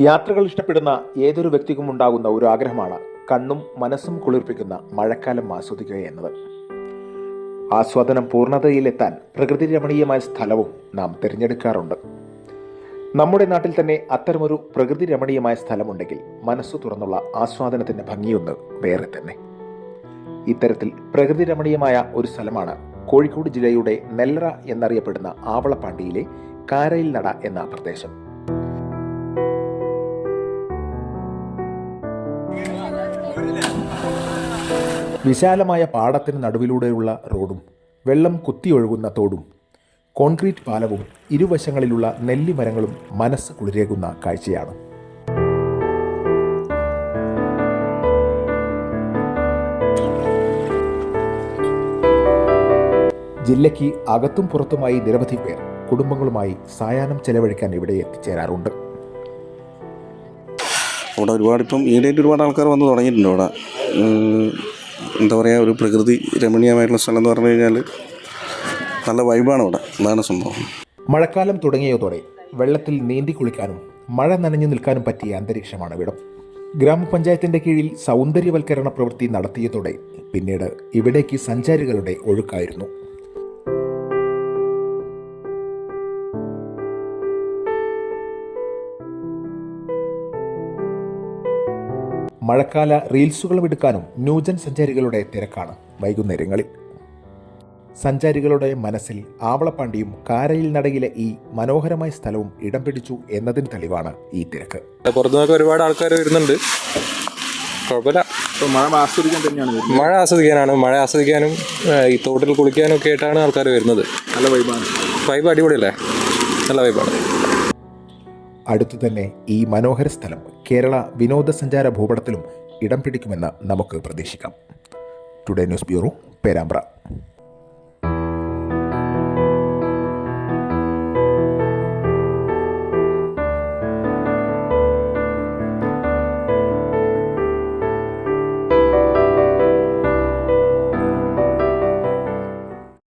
യാത്രകൾ ഇഷ്ടപ്പെടുന്ന ഏതൊരു വ്യക്തിക്കും ഉണ്ടാകുന്ന ഒരു ആഗ്രഹമാണ് കണ്ണും മനസ്സും കുളിർപ്പിക്കുന്ന മഴക്കാലം ആസ്വദിക്കുക എന്നത്. ആസ്വാദനം പൂർണതയിലെത്താൻ പ്രകൃതി രമണീയമായ സ്ഥലവും നാം തിരഞ്ഞെടുക്കാറുണ്ട്. നമ്മുടെ നാട്ടിൽ തന്നെ അത്തരമൊരു പ്രകൃതി രമണീയമായ സ്ഥലമുണ്ടെങ്കിൽ മനസ്സു തുറന്നുള്ള ആസ്വാദനത്തിന്റെ ഭംഗിയൊന്ന് വേറെ തന്നെ. ഇത്തരത്തിൽ പ്രകൃതി രമണീയമായ ഒരു സ്ഥലമാണ് കോഴിക്കോട് ജില്ലയുടെ നെല്ലറ എന്നറിയപ്പെടുന്ന ആവളപ്പാണ്ടിയിലെ കാരയിൽ നട എന്ന പ്രദേശം. വിശാലമായ പാടത്തിന് നടുവിലൂടെയുള്ള റോഡും വെള്ളം കുത്തിയൊഴുകുന്ന തോടും കോൺക്രീറ്റ് പാലവും ഇരുവശങ്ങളിലുള്ള നെല്ലിമരങ്ങളും മനസ്സ് കുളിരേകുന്ന കാഴ്ചയാണ്. ജില്ലയ്ക്ക് അകത്തും പുറത്തുമായി നിരവധി പേർ കുടുംബങ്ങളുമായി സായാഹ്നം ചെലവഴിക്കാൻ ഇവിടെ എത്തിച്ചേരാറുണ്ട്. അവിടെ ഒരുപാട് ഇപ്പം ഈടായിട്ട് ഒരുപാട് ആൾക്കാർ വന്ന് തുടങ്ങിയിട്ടുണ്ട് അവിടെ എന്താ പറയുക ഒരു പ്രകൃതി രമണീയമായിട്ടുള്ള സ്ഥലം എന്ന് പറഞ്ഞു കഴിഞ്ഞാൽ നല്ല വൈബാണ് അവിടെ. അതാണ് സംഭവം. മഴക്കാലം തുടങ്ങിയതോടെ വെള്ളത്തിൽ നീന്തി കുളിക്കാനും മഴ നനഞ്ഞു നിൽക്കാനും പറ്റിയ അന്തരീക്ഷമാണ് ഇവിടം. ഗ്രാമപഞ്ചായത്തിന്റെ കീഴിൽ സൗന്ദര്യവൽക്കരണ പ്രവൃത്തി നടത്തിയതോടെ പിന്നീട് ഇവിടേക്ക് സഞ്ചാരികളുടെ ഒഴുക്കായിരുന്നു. മഴക്കാല റീൽസുകളും എടുക്കാനും ന്യൂജൻ സഞ്ചാരികളുടെ തിരക്കാണ് വൈകുന്നേരങ്ങളിൽ. സഞ്ചാരികളുടെ മനസ്സിൽ ആവളപ്പാണ്ടിയും കാരയിൽ നടയിലെ ഈ മനോഹരമായ സ്ഥലവും ഇടം പിടിച്ചു എന്നതിന് തെളിവാണ് ഈ തിരക്ക്. പുറത്തുനിന്നൊക്കെ ഒരുപാട് ആൾക്കാർ വരുന്നുണ്ട്. കുഴപ്പമില്ല. മഴ ആസ്വദിക്കാൻ തന്നെയാണ് മഴ ആസ്വദിക്കാനാണ്. മഴ ആസ്വദിക്കാനും ഈ തോട്ടിൽ കുളിക്കാനും ഒക്കെ ആയിട്ടാണ് ആൾക്കാർ വരുന്നത്. നല്ല വൈബാണ് വൈബ് അടിപൊളിയല്ലേ? നല്ല വൈബാണ് അടുത്തു തന്നെ ഈ മനോഹര സ്ഥലം കേരള വിനോദസഞ്ചാര ഭൂപടത്തിലും ഇടം പിടിക്കുമെന്ന് നമുക്ക് പ്രതീക്ഷിക്കാം. Today news bureau Perambra